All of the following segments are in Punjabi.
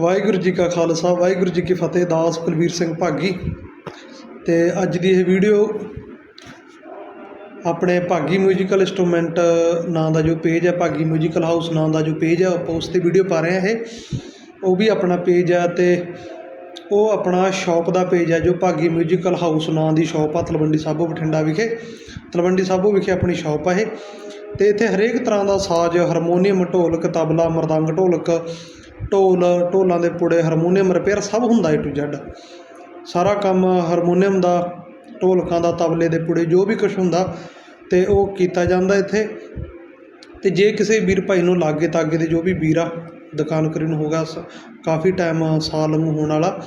ਵਾਹਿਗੁਰੂ ਜੀ ਕਾ ਖਾਲਸਾ, ਵਾਹਿਗੁਰੂ ਜੀ ਕੀ ਫਤਿਹ, ਦਾਸ ਕੁਲਵੀਰ ਸਿੰਘ ਭਾਗੀ। ਤੇ ਅੱਜ ਦੀ ਇਹ ਵੀਡੀਓ ਆਪਣੇ ਭਾਗੀ ਮਿਊਜ਼ੀਕਲ ਇੰਸਟਰੂਮੈਂਟ ਨਾਂ ਦਾ ਜੋ ਪੇਜ ਹੈ, ਭਾਗੀ ਮਿਊਜ਼ੀਕਲ ਹਾਊਸ ਨਾਂ ਦਾ ਜੋ ਪੇਜ ਹੈ, ਆਪਾਂ ਉਸ ਤੇ ਵੀਡੀਓ ਪਾ ਰਹੇ ਹਾਂ ਇਹ। ਉਹ ਵੀ ਆਪਣਾ ਪੇਜ ਹੈ ਤੇ ਉਹ ਆਪਣਾ ਸ਼ਾਪ ਦਾ ਪੇਜ ਹੈ ਜੋ ਭਾਗੀ ਮਿਊਜ਼ੀਕਲ ਹਾਊਸ ਨਾਂ ਦੀ ਸ਼ਾਪ ਆ, ਤਲਵੰਡੀ ਸਾਬੋ ਬਠਿੰਡਾ ਵਿਖੇ। ਤਲਵੰਡੀ ਸਾਬੋ ਵਿਖੇ ਆਪਣੀ ਸ਼ਾਪ ਆ ਇਹ। ਤੇ ਇੱਥੇ ਹਰੇਕ ਤਰ੍ਹਾਂ ਦਾ ਸਾਜ਼ ਹਾਰਮੋਨੀਅਮ ਢੋਲਕ, ਤਬਲਾ, ਮਰਦੰਗ ਢੋਲਕ ਢੋਲ, ਢੋਲਾਂ ਦੇ ਪੁੜੇ ਹਾਰਮੋਨੀਅਮ ਰਿਪੇਅਰ ਸਭ ਹੁੰਦਾ ਏ ਟੂ ਜ਼ੈਡ ਸਾਰਾ ਕੰਮ ਹਾਰਮੋਨੀਅਮ ਦਾ, ਢੋਲਕਾਂ ਦਾ, ਤਬਲੇ ਦੇ ਪੁੜੇ, ਜੋ ਵੀ ਕੁਝ ਹੁੰਦਾ, ਤੇ ਉਹ ਕੀਤਾ ਜਾਂਦਾ ਇੱਥੇ। ਤੇ ਜੇ ਕਿਸੇ ਵੀਰ ਭਾਈ ਨੂੰ ਲਾਗੇ ਤਾਗੇ ਦੇ ਜੋ ਵੀ ਵੀਰ ਆ, ਦੁਕਾਨ ਕਰੀ ਨੂੰ ਹੋਗਾ, ਸ- ਕਾਫੀ ਟਾਈਮ ਸਾਲ ਨੂੰ ਹੋਣ ਵਾਲਾ।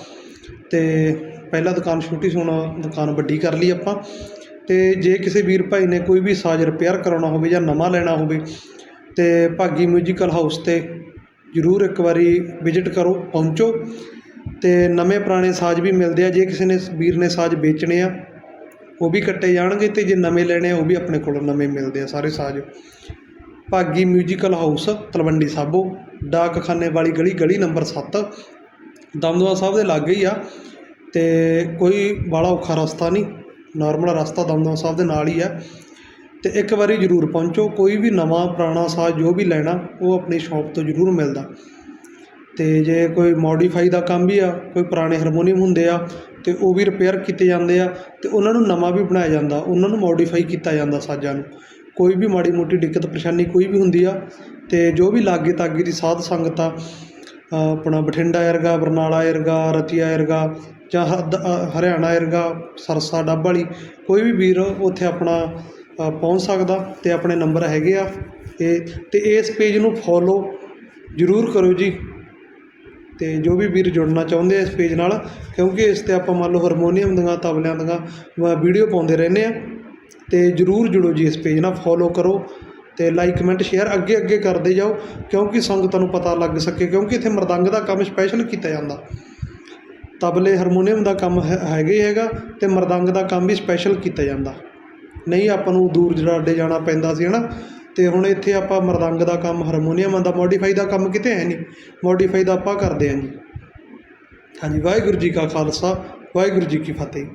ਤੇ ਪਹਿਲਾਂ ਦੁਕਾਨ ਛੋਟੀ ਸੀ, ਹੁਣ ਦੁਕਾਨ ਵੱਡੀ ਕਰ ਲਈ ਆਪਾਂ। ਤੇ ਜੇ ਕਿਸੇ ਵੀਰ ਭਾਈ ਨੇ ਕੋਈ ਵੀ ਸਾਜ਼ ਰਿਪੇਅਰ ਕਰਾਉਣਾ ਹੋਵੇ ਜਾਂ ਨਵਾਂ ਲੈਣਾ ਹੋਵੇ, ਤੇ ਭਾਗੀ ਮਿਊਜ਼ੀਕਲ ਹਾਊਸ ਤੇ ਜ਼ਰੂਰ ਇੱਕ ਵਾਰੀ ਵਿਜ਼ਿਟ ਕਰੋ, ਪਹੁੰਚੋ ਅਤੇ ਨਵੇਂ ਪੁਰਾਣੇ ਸਾਜ਼ ਵੀ ਮਿਲਦੇ ਆ, ਜੇ ਕਿਸੇ ਨੇ ਵੀਰ ਨੇ ਸਾਜ਼ ਵੇਚਣੇ ਆ, ਉਹ ਵੀ ਕੱਟੇ ਜਾਣਗੇ ਅਤੇ ਜੇ ਨਵੇਂ ਲੈਣੇ ਆ, ਉਹ ਵੀ ਆਪਣੇ ਕੋਲੋਂ ਨਵੇਂ ਮਿਲਦੇ ਆ ਸਾਰੇ ਸਾਜ਼। ਭਾਗੀ ਮਿਊਜ਼ੀਕਲ ਹਾਊਸ ਤਲਵੰਡੀ ਸਾਬੋ, ਡਾਕਖਾਨੇ ਵਾਲੀ ਗਲੀ ਗਲੀ ਨੰਬਰ 7 ਦਮਦਮਾ ਸਾਹਿਬ ਦੇ ਲਾਗੇ ਹੀ ਆ ਤੇ ਕੋਈ ਬਾਹਲਾ ਔਖਾ ਰਸਤਾ ਨਹੀਂ ਨਾਰਮਲ ਰਸਤਾ ਦਮਦਮਾ ਸਾਹਿਬ ਦੇ ਨਾਲ ਹੀ ਆ। ਅਤੇ ਇੱਕ ਵਾਰੀ ਜ਼ਰੂਰ ਪਹੁੰਚੋ, ਕੋਈ ਵੀ ਨਵਾਂ ਪੁਰਾਣਾ ਸਾਜ਼ ਜੋ ਵੀ ਲੈਣਾ, ਉਹ ਆਪਣੀ ਸ਼ੋਪ ਤੋਂ ਜ਼ਰੂਰ ਮਿਲਦਾ। ਅਤੇ ਜੇ ਕੋਈ ਮੋਡੀਫਾਈ ਦਾ ਕੰਮ ਵੀ ਆ, ਕੋਈ ਪੁਰਾਣੇ ਹਾਰਮੋਨੀਅਮ ਹੁੰਦੇ ਆ, ਤੇ ਉਹ ਵੀ ਰਿਪੇਅਰ ਕੀਤੇ ਜਾਂਦੇ ਆ ਅਤੇ ਉਹਨਾਂ ਨੂੰ ਨਵਾਂ ਵੀ ਬਣਾਇਆ ਜਾਂਦਾ, ਉਹਨਾਂ ਨੂੰ ਮੋਡੀਫਾਈ ਕੀਤਾ ਜਾਂਦਾ ਸਾਜ਼ਾਂ ਨੂੰ। ਕੋਈ ਵੀ ਮਾੜੀ ਮੋਟੀ ਦਿੱਕਤ ਪਰੇਸ਼ਾਨੀ ਕੋਈ ਵੀ ਹੁੰਦੀ ਆ ਅਤੇ ਜੋ ਵੀ ਲਾਗੇ ਤਾਗੇ ਦੀ ਸਾਧ ਸੰਗਤ ਆ ਆਪਣਾ ਬਠਿੰਡਾ ਏਰਗਾ ਬਰਨਾਲਾ ਏਰਗਾ ਰਤੀਆ ਏਰਗਾ ਜਾਂ ਹਰਿਆਣਾ ਏਰਗਾ ਸਰਸਾ ਡੱਬ ਵਾਲੀ, ਕੋਈ ਵੀ ਵੀਰ ਉੱਥੇ ਆਪਣਾ ਪਹੁੰਚ ਸਕਦਾ ਅਤੇ ਆਪਣੇ ਨੰਬਰ ਹੈਗੇ ਆ। ਇਹ ਅਤੇ ਇਸ ਪੇਜ ਨੂੰ ਫੋਲੋ ਜ਼ਰੂਰ ਕਰੋ ਜੀ। ਅਤੇ ਜੋ ਵੀ ਵੀਰ ਜੁੜਨਾ ਚਾਹੁੰਦੇ ਆ ਇਸ ਪੇਜ ਨਾਲ, ਕਿਉਂਕਿ ਇਸ ਤੇ ਆਪਾਂ ਮੰਨ ਲਓ ਹਰਮੋਨੀਅਮ ਦੀਆਂ, ਤਬਲਿਆਂ ਦੀਆਂ ਵੀਡੀਓ ਪਾਉਂਦੇ ਰਹਿੰਦੇ ਆ। ਅਤੇ ਜਰੂਰ ਜੁੜੋ ਜੀ ਇਸ ਪੇਜ ਨਾਲ ਫੋਲੋ ਕਰੋ ਅਤੇ ਲਾਈਕ ਕਮੈਂਟ ਸ਼ੇਅਰ ਅੱਗੇ ਅੱਗੇ ਕਰਦੇ ਜਾਓ, ਕਿਉਂਕਿ ਸੰਗਤਾਂ ਨੂੰ ਪਤਾ ਲੱਗ ਸਕੇ, ਕਿਉਂਕਿ ਇੱਥੇ ਮਰਦੰਗ ਦਾ ਕੰਮ ਸਪੈਸ਼ਲ ਕੀਤਾ ਜਾਂਦਾ। ਤਬਲੇ ਹਾਰਮੋਨੀਅਮ ਦਾ ਕੰਮ ਹੈ- ਹੈਗਾ ਹੀ ਹੈਗਾ ਤੇ ਮਰਦੰਗ ਦਾ ਕੰਮ ਵੀ ਸਪੈਸ਼ਲ ਕੀਤਾ ਜਾਂਦਾ। ਨਹੀਂ, ਆਪਾਂ ਨੂੰ ਦੂਰ ਜਰਾਡੇ ਜਾਣਾ ਪੈਂਦਾ ਸੀ ਹੈ ਨਾ ਅਤੇ ਹੁਣ ਇੱਥੇ ਆਪਾਂ ਮਰਦੰਗ ਦਾ ਕੰਮ ਹਾਰਮੋਨੀਅਮ ਦਾ ਮੋਡੀਫਾਈ ਦਾ ਕੰਮ ਕਿਤੇ ਹੈ ਨਹੀਂ। ਮੋਡੀਫਾਈ ਦਾ ਆਪਾਂ ਕਰਦੇ ਹਾਂ ਜੀ। ਹਾਂਜੀ, ਵਾਹਿਗੁਰੂ ਜੀ ਕਾ ਖਾਲਸਾ, ਵਾਹਿਗੁਰੂ ਜੀ ਕੀ ਫਤਿਹ।